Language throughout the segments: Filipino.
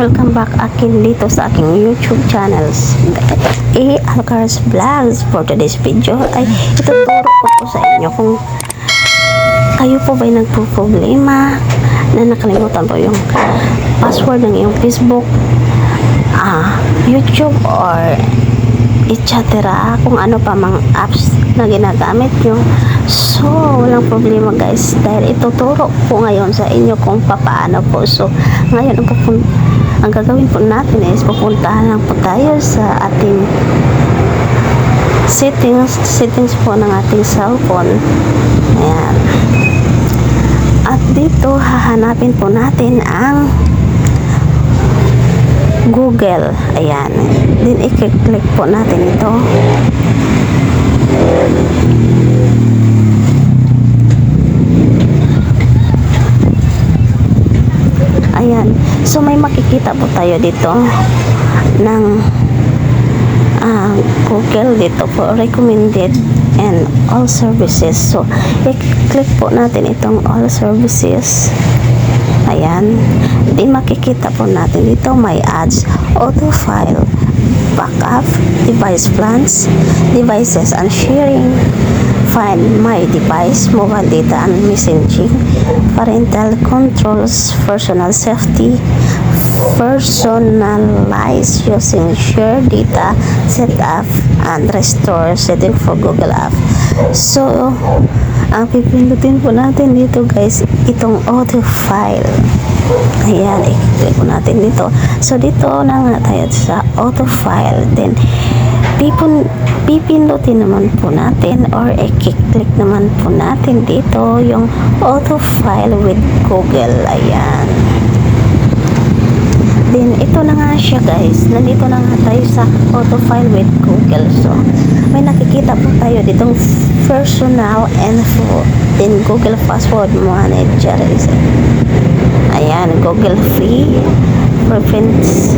Welcome back akin dito sa aking YouTube channels. E. Alcars Vlogs. For today's video ay ituturo ko po sa inyo kung kayo po ba'y nagpo-problema na nakalimutan po yung password ng iyong Facebook, ah, YouTube, or etc. Kung ano pa mang apps na ginagamit nyo. So, walang problema guys. Dahil ituturo po ngayon sa inyo kung papaano po. So, ngayon ang, pupun- ang gagawin po natin is pupuntahan lang po tayo sa ating settings settings po ng ating cellphone. Ayan. At dito, hahanapin po natin ang Google. Ayan. Then, i-click po natin ito. Ayan. So, may makikita po tayo dito ng ah, Google dito po recommended and all services. So, i-click po natin itong all services. Ayan. Then makikita po natin dito may ads, auto file, backup, device plans, devices and sharing, find my device, mobile data and messaging, parental controls, personal safety, personalize using share data, set up, and restore setting for Google App. So, ang pipindutin po natin dito guys, itong auto file. Ayan, i-click po natin dito. So, dito na nga tayo sa auto file. Then, pipin, pipindutin naman po natin or i-click naman po natin dito yung auto file with Google. Ayan. Then, ito na nga siya guys. Nandito na nga tayo sa auto file with Google. So, may nakikita po tayo ditong personal info. Then, Google password manager. Ayan, Google free preference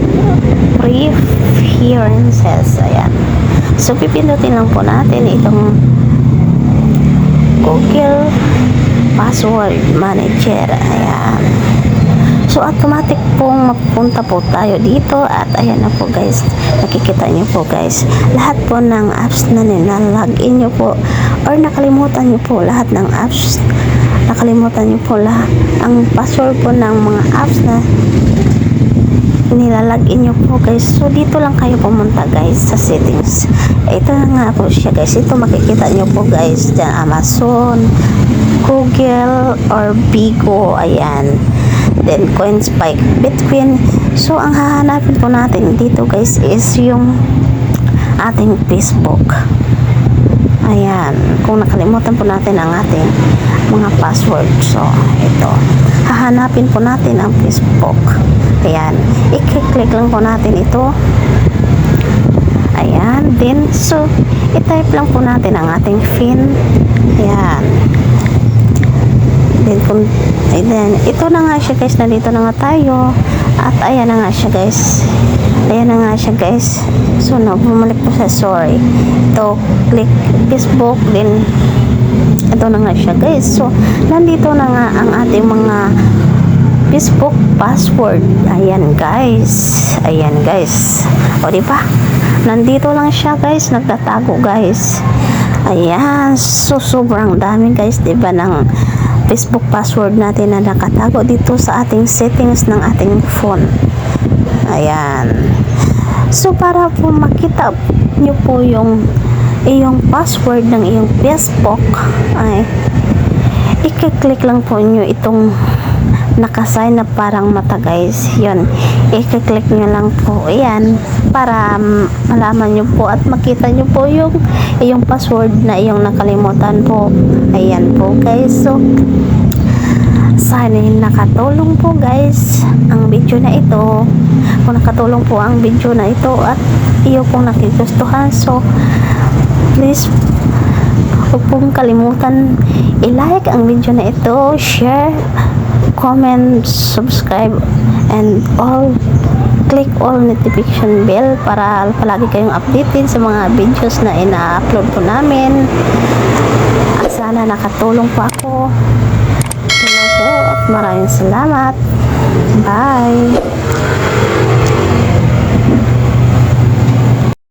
preferences. Ayan. So, pipindutin lang po natin itong Google password manager. Ayan. So, automatic pong mapunta po tayo dito at ayan na po guys, nakikita nyo po guys, lahat po ng apps na nilalagin nyo po or nakalimutan nyo po lahat ng apps, nakalimutan nyo po lahat, ang password po ng mga apps na nilalagin nyo po guys. So, dito lang kayo pumunta guys sa settings. Ito nga po siya guys. Ito makikita nyo po guys dyan Amazon, Google, or Bigo. Ayan. Then, CoinSpike, Bitcoin. So, ang hahanapin po natin dito guys is yung ating Facebook. Ayan. Kung nakalimutan po natin ang ating mga password. So, ito. Hahanapin po natin ang Facebook. Ayan. I-click lang po natin ito. Ayan. Then, so, i-type lang po natin ang ating PIN. Ayan. Then, kung, then, ito na nga siya guys. Nandito na nga tayo. At ayan na nga siya guys. Ayan na nga siya guys. So, no, bumalik po sa sorry. Ito, click Facebook. Then, ito na nga siya guys. So, nandito na nga ang ating mga Facebook password. Ayan guys. Ayan guys. O di ba? Nandito lang siya guys. Nagtatago guys. Ayan. So sobrang dami guys, 'di ba ng Facebook password natin na nakatago dito sa ating settings ng ating phone. Ayan. So para po makita niyo po yung iyong password ng iyong Facebook ay i-click lang po niyo itong nakasign na parang mata guys. Yun. I-click nyo lang po. Ayan. Para mm, malaman nyo po at makita nyo po yung yung password na iyong nakalimutan po. Ayan po guys. So sana nakatulong po guys ang video na ito. Kung nakatulong po ang video na ito at iyo pong nakigustuhan so please huwag kalimutan i-like ang video na ito share comment, subscribe, and all click all notification bell para palagi kayong updated sa mga videos na ina-upload po namin. At sana nakatulong po ako. Lang po at maraming salamat. Bye!